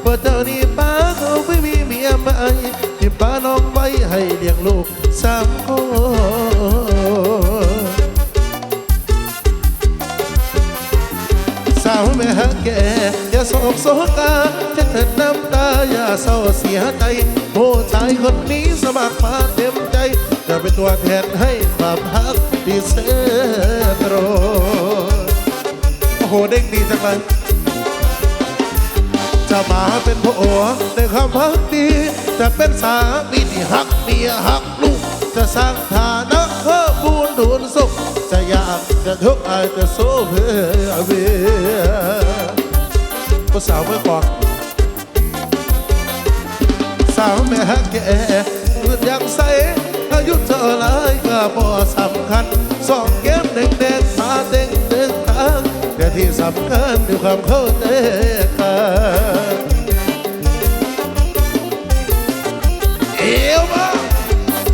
เพราะเจ้านี่ป้าเขาไม่มีเมียใหม่ที่ป้าน้องไว้ให้เลี้ยงลูกสามคนสาวแม่ฮักแก่อย่าโศกโศกาจะเถิดน้ำตาอย่าเศร้าเสียใจผู้ชายคนนี้สมัครมาเต็มใจ จะเป็นตัวแทนให้ความฮักที่เสตรโอ้โหเด้งดีจังเลย จะมาเป็นพ่อในความฮักดี จะเป็นสามีที่ฮักเมียฮักลูก จะสร้างฐานะเพิ่มพูนดูนสุข จะอยากจะทุกข์อาจจะสู้เพื่อเมียผู้สาวเมื่อก่อนสาวแม่ฮักแก่เงินยังใสอายุเท่าไรก็บ่สำคัญสองเก็บเด็ก แต่ที่สำคัญคือความเข้าใจกันเอวมา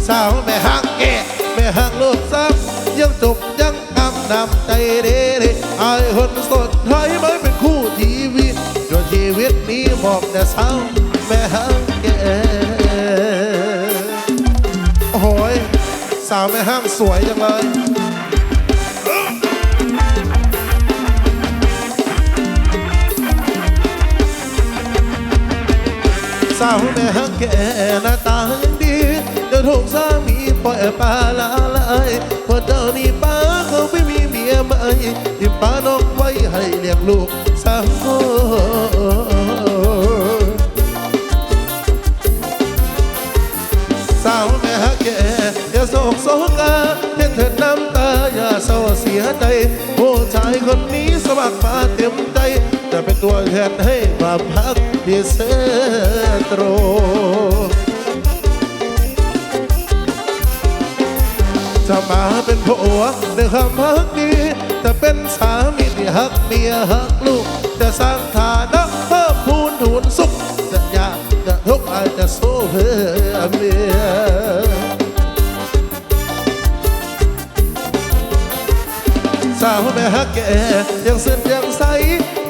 สาวแม่ฮักแก่แม่ฮักลูกซ้ำยังจบยังกำนำใจเด้เด้ไอ้คนสดไทยไม่เป็นคู่ชีวิตจนชีวิตนี้บอกแต่สาวแม่ฮักแก่โอ้ยสาวแม่ฮักสวยจังเลย สาวแม่ฮักแกหน้าตายังดีจะถูกสามีปล่อยปลาละลายพราะเจ้านี่ป้าเขาไม่มีเมียใหม่ที่ป้านองไว้ให้เลี้ยงลูกสามคนสาวแม่ฮักแกอย่าโศกโศกาเห็นเถิดน้ำตาอย่าเศร้าเสียใจผู้ชายคนนี้สมัครมาเต็มใจ ตัวแทนให้ควาพักที่เสตรจะมาเป็นผัวในความฮักดีจะเป็นสามีที่ฮักเมียฮักลูก จะสร้างฐานะเพิ่มพูนทุนสุข จะยากจะทุกข์อาจจะสู้เพื่อเมียสาวแม่ฮักแก่ยังสิ้นยังใส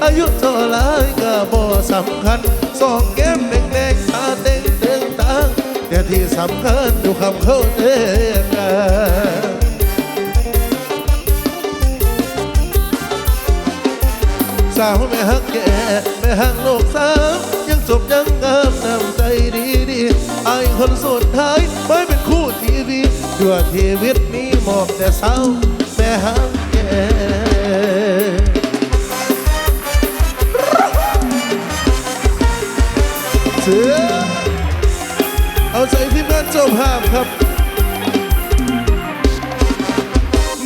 อายุเท่าไรก็บ่สำคัญสองแก้มแดงๆตาเด้งเด้งตังแต่ที่สำคัญดูคำเข้าใจกันสาวแม่ฮักแก่แม่ฮักโลกสาวยังจบยังงามน้ำใจดีดีไอคนสุดท้ายไม่เป็นคู่ทีวีชั่วชีวิตนี้มอบแต่สาวแม่ฮักแก่ สือ เอาใจที่งานเจ้าภาพครับ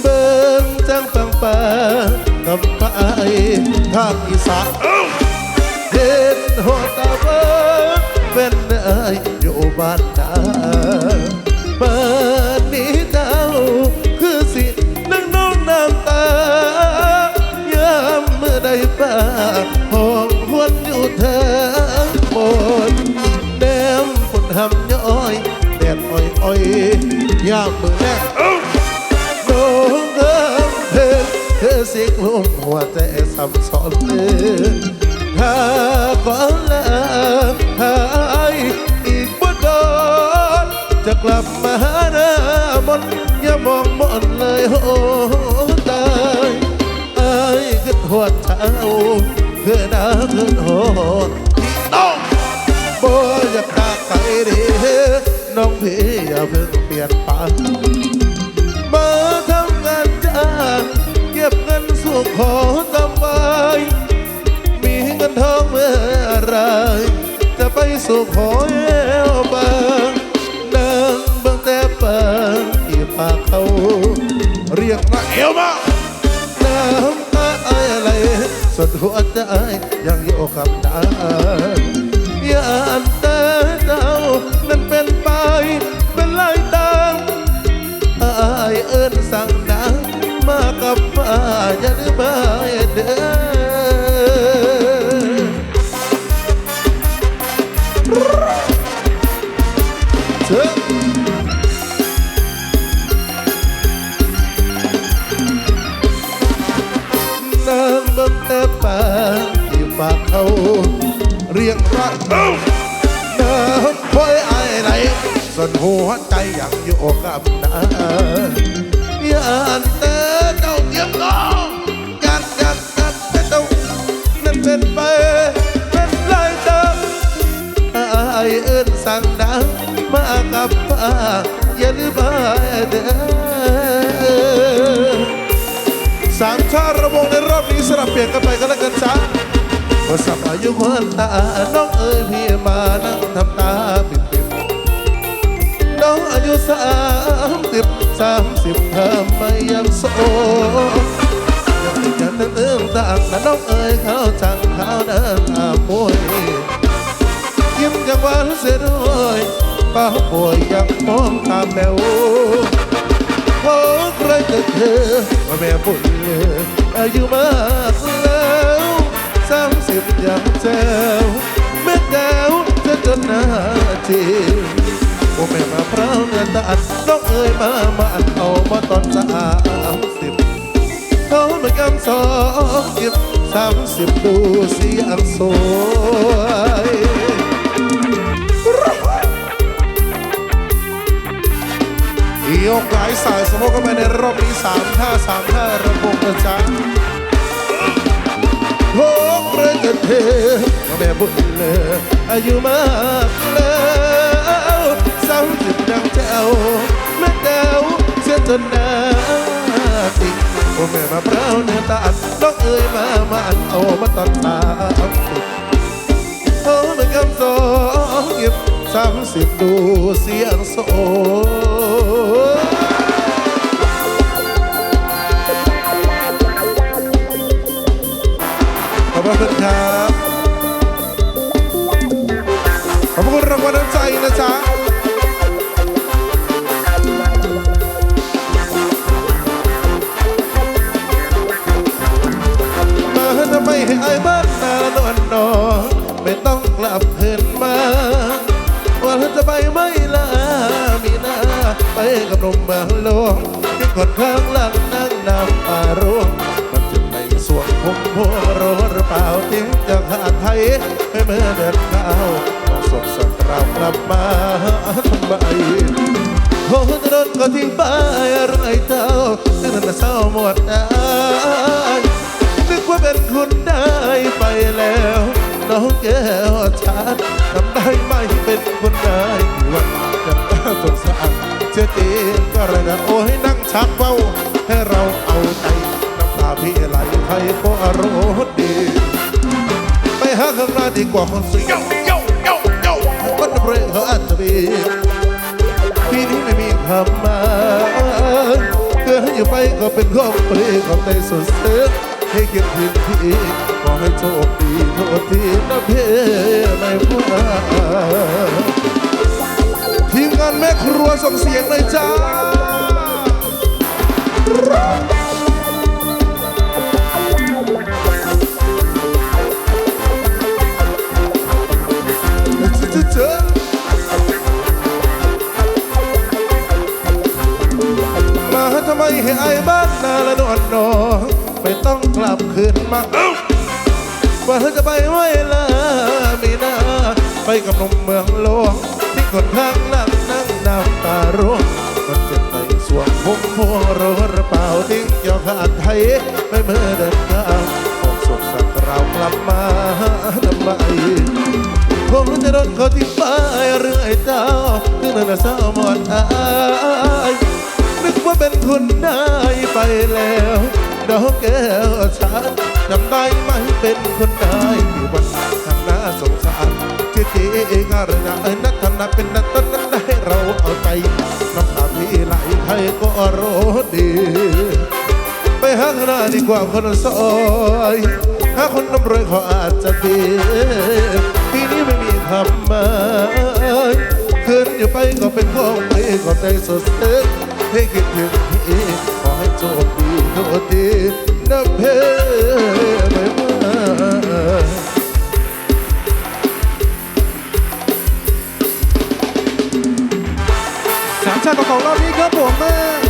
เบิ่งจังปังปากับไปทางอีสานเด่นหัวตาเบิ่งเป็นไอ้อยู่บ้านนา ยามมือแรกน้องเอิมเธอเธอเสียงลมหัวใจสับสนเลยถ้าก่อนลาหายาเพิ่งเปลี่ยนไปมาทำงานจ้างเก็บเงินสู่ขอตำไวมีเงินทองเมื่อไร จะไปสู่ขอเอวบางนั่งบิ่งแต่ปางที่ปากเขา เรียกมาเอวมาน้ำตาอะไรสุดหัวใจยังอยู่กับดานอย่าอันต่เยังอยู่กับนาย่านเตอเจ้าเทียมล้อยันยันยันเป็นเจ้านั่นเป็นไปเป็นไรเดิมไอายเอิ้นสั่งดังมากับป้าอย่าลืมเด้อสามชาติระวงในรอบนี้สลับเปลี่ยนกันไปกันแล้วกันจ้าว่าสับอายุคนตาน้องเอ๋ยพี่มานั่งทำตาปิดปิดน้ องอายุสามสิบสามสิบทำไมยังโสดยังติดกันเติมต่างนะน้องเอ๋ยเขาจังเขาเดินตามมวยยิ้มยังหวานเสียด้วยป้าป่วยยังมองตามแมวโอ้ใครจะเธอว่าแม่บุญอายุมากแล้วสามสิบยังแจ้วแม่แก้วจะจนหน้าจี โอ้แม่มาพร้าวเนื้อตาอัดน้องเอ๋ยมามาอัดเอามาตอนสามสิบเขาเหมือนกันสองสิบสามสิบดูสียงสวยยกหลายสายสมมติเข้าไปในรอบนี้สามท่าสามท่าระบบนะจ๊ะโลกเรื่องเธอแม่บุญเลยอายุมากแล้วสามสิบ ดังเจ้าแม่เดาเสียจนหน้าติงโอ้แม่มาเปล่าเนื้อตาอันน้องเอ๋ยมามาอันเอามาตอนสามสิบโอ้ไม่กำสองหยิบสามสิบดูเสียงโซขอบคุณครับขอบคุณรางวัลน้ำใจนะจ๊ะ ลับคืนมาว่าจะไปไม่ลามีหน้าไปกับหนุ่มเมืองหลวงที่คนข้างหลังนั่งน้ำตาร่วงมันจะในสวงผมหัวโรหรือเปล่าทิ้งจากหาไทยให้เมื่อเดินเข้าต้องส่งสักรากลับมาทำไมโอ้ถนนก็ทิ้งไปอะไรเท่าซึ่งนั้นน่ะเศร้าหมดได้นึกว่าเป็นคุณได้ไปแล้ว น้องแก้วชัดทำได้ไหมเป็นคนได้วันจะตาสงสารเชื่อจริงก็ระดับโอ้ยนั่งชักเบ้าให้เราเอาใจน้ำตาพี่ไหลใครก็อารมณ์ดีไปหาข้างหน้าดีกว่าคนสวย Yo, yo, yo, yo. คนเบรกเขาอาจจะมีพี่นี้ไม่มีคำมาเกินอยู่ไปก็เป็นของปรี้ของในสุดซึ้งให้คิดถึงพี่ ให้โชคดีโทษทีนะเพ่ไม่พูดทีมงานแม่ครัวส่งเสียงเลยจ้าเจอมาทำไมให้ไอ้บ้านนาละนอนนอไม่ต้องกลับคืนมา ว่าเธอจะไปไว้ละมีนาไปกับหนุ่มเมืองหลวงที่คนข้างหลังนั่งน้ำตาร่วงมันเจ็บในสวงผมหัวโรหรือเปล่าทิ้งยอขาดไทยไม่เมื่อเดินทางของสุขสักเรากลับมาทำไมผมจะโดนเขาทิ้งไปเรื่องไอ้เจ้าถึงนั้นเศร้า เป็นคนได้ที่วันทางหน้าสงสารชื่อเจเองอะไรนะเอ้นักทำนาเป็นนักต้นนั้นได้เราเอาใจน้ำตาพี่ไหลใครก็รู้ดี ไปหาหน้าดีกว่าคนซอยหาคนน้ำรวยเขาอาจจะดีทีนี้ไม่มีคำหมาคืนอยู่ไปก็เป็นของไปก็ใจสดซึ้งให้คิดถึงพี่ขอให้โชคดีโชคดีนะเพ่ไสามชาติประกอบรอบนี้ครับผมม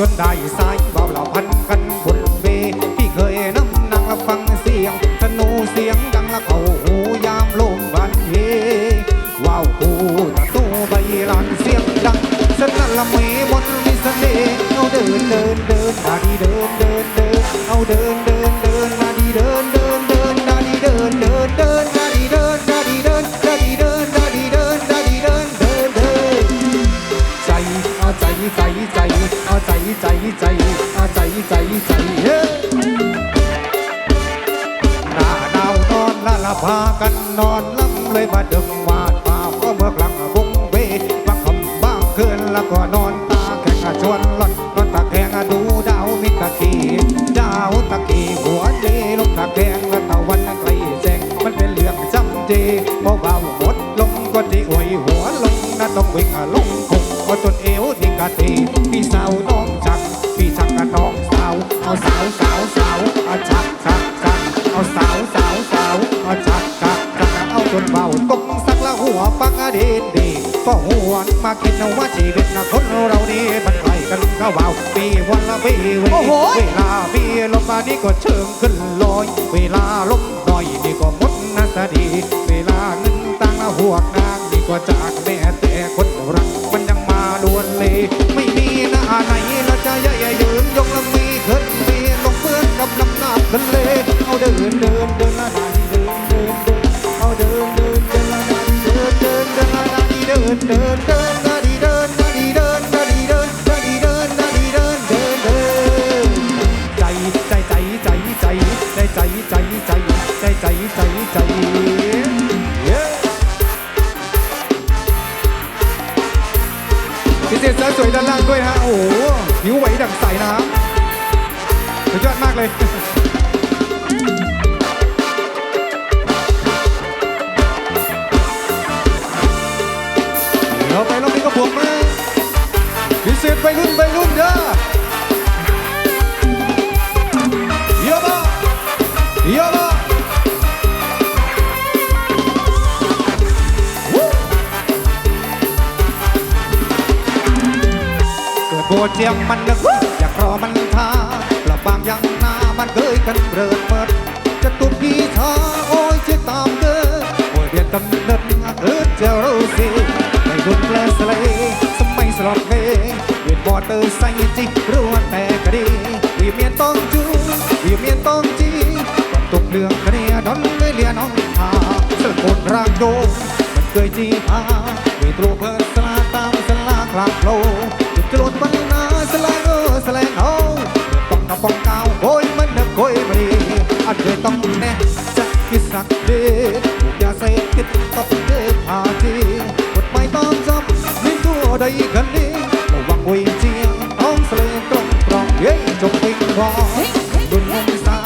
But. ดูดาวมิตะกีดาวตะกีหัวดีลูกตะแกงและตะวันไกลแจงมันเป็นเรื่องจำดีเพราะว่าหมดลงก็ดีอวยหัวลงนะต้องวิ่งลงคงพอจนเอวดีกะตีพี่สาวน้องจักพี่ชักกะน้องสาวเอาสาวสาวสาวอาชักชักชักเอาสาวสาวสาวอาชักชักชักเอาจนเบาตกสักละหัวปักอดีตดีก็หวนมาคิดว่าชีวิตนะคนเรานี่มันไปกันก็เบาว เเวโอ้โห เวลาเบียลมมานี่ก็เชิงขึ้นลอย เวลาลมหน่อยนี่ก็หมดนาตดี เวลาเงินตังหัวกนางนี่ก็จากแม่แต่คนรักันเริดเปิดจะตุกพีชาโอ้ยเชื่อตามเดอโอ้ยเดียนกำเนิดเอิดเจ้าเราสิในดนแปลสลายสมัยสลับเพลงเวียบอดเตอร์ใส่จิรวดแต่กระดีวีเมียนต้องจูวีเมียนต้องจีตกเรื่องกระเนียดอนไม่เลียน้องพาเสื้อคนรางโดมันเคยจีพาวีตรูเพิ่นสลาตามสลาคลาโลจุดจรวนบรรณาสลายเออสลายเอาป้องกับป้องกาว គេតង់ណេះចាក់គេសាក់ទេពួកយ៉ាសែទៀតតប់ទេផាទីវត្តបាយតំសំមានទួដៃកលីមកវងអុយជាអងស្លេត្រង់ត្រង់យេចុំវិញផងលុនមិនសា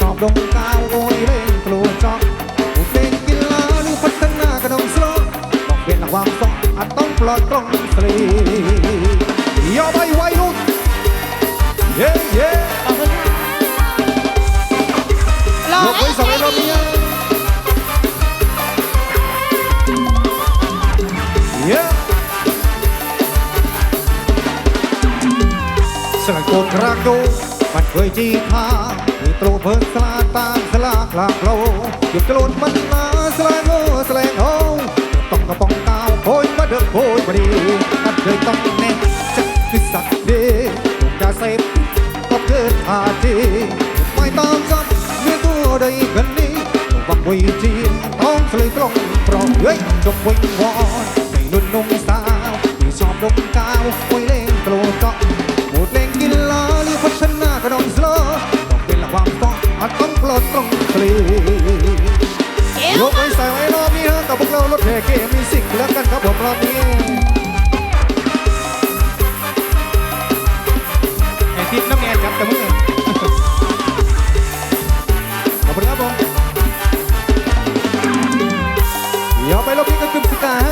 ចប់ដងកាវអុយលេងខ្លួនចប់ពួកពេញគិលានេះផុតទាំងណាក្នុងស្លោមកមានវងសោះអត់ຕ້ອງផ្លត់ត្រង់ស្លីយោបាយវៃនោះ Yeah, yeah. No puedes saber lo mío. Yeah. ស្រកូនក្រាកូបាត់ឃើញទីថាមានទ្រូវើស្លាតាមស្លាខ្លាក្លោយកខ្លួនមិនណាស្លែងអូស្លែងអូតង់កបងកៅហូចមកដឹកហូចព្រីអត់ឃើញតង់នេះចាក់គឺសាក់ទេទុំកាសេបក៏គឺថាទេមិនតង់ ไม่ต้องจำเมื่อตัวใดกันนี้วังไว้จีนต้องสลายตรงเพราะเฮ้ยจงวิงวอนในรุ่นนุ่งสาวที่ชอบดมกาวไว้เล่นโกรธเจาะหมดแรงกินลาหรือพัฒนากระดองสโลต้องเป็นระวังต้องอาจต้องปลดตรงคลียกไว้ใส่ไว้รอบนี้ฮะกับพวกเรารถแห่เกมมีสิกแล้วกันครับผมรอบนี้ไอ้ทิพย์น้ำแนนครับแต่มือ ผมเดี๋ยวไปรอบนี้ก็ขึ้นสกาฮะ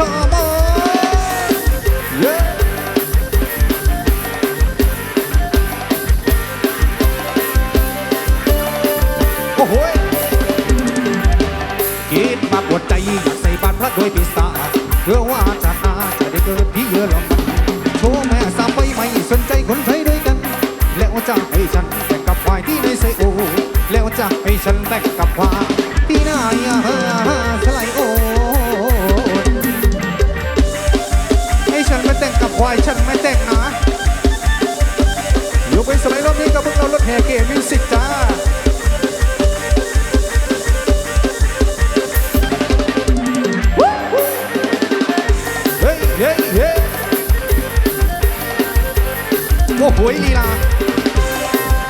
ยังอินชาบ้านเย้โอ้โหยคิดมากปวดใจอยากใส่บาตรพระโดยพิศาจเพื่อว่าชาติหาจะได้เกิดที่เยอรมันโชว์แม่สามใบไม่สนใจคนไทยด้วยกัน แล้วจะให้ฉันแต่งกับควายที่ในไซโอ แล้วจะให้ฉันแต่งกับควาย เรารถแห่เกมิวสิกจ้าเฮ้ยเฮ้ยเฮ้ยโอ้โหลีลา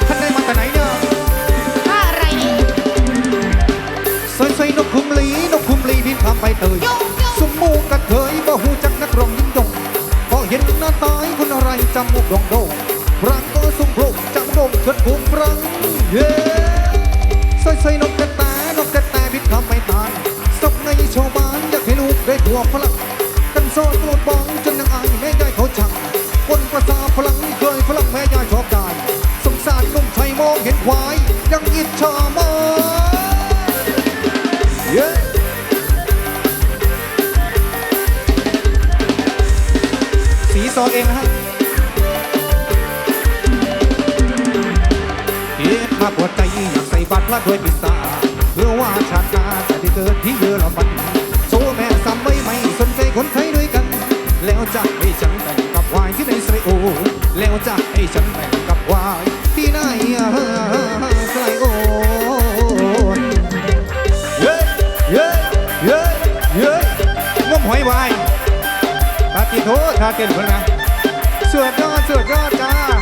ท่านได้มาแต่ไหนเนี่ยอะไรนี่ซอยซอยนกคุมลีนกคุมลีบินทำไปเตยโยโย่สมมูกกระเทยบ่หูจักนักร้องยิ่งยงพอเห็นหน้าตายคนอะไรจมูกด่งโด่งรังก็สมโปร่งจำโด่งเกิดภูมิรังเย้ใส่ใส่นกกระแตนกกระแตบิดคำไม่ตายสับในชาวบ้านอยากให้ลูกได้หัวฝรั่งกันโซ่ตรวจบ้องจนยังอายแม่ยายเขาชังคนภาษาฝรั่งเคยฝรั่งแม่ยายชอบได้สงสารนุ่มไทยมองเห็นควาย ยังอิจฉามาเย้สีซอเองนะฮะ ปวดใจอยากใส่บาตรพระด้วยพิซซ่าเพื่อว่าชาตินาจะได้เกิดที่เยอรมันโซแม่ซ้ำไม่ไม่สนใจคนไทยด้วยกัน แล้วจะให้ฉันแต่งกับวายที่ในอิสราเอแล้วจะให้ฉันแต่งกับวายที่ไหนอะไสราเอเย้เย้เย้เย้งมหอยวายปาติโทท่าเต้นเพิ่นนะสวดยอดสวดยอดจ้า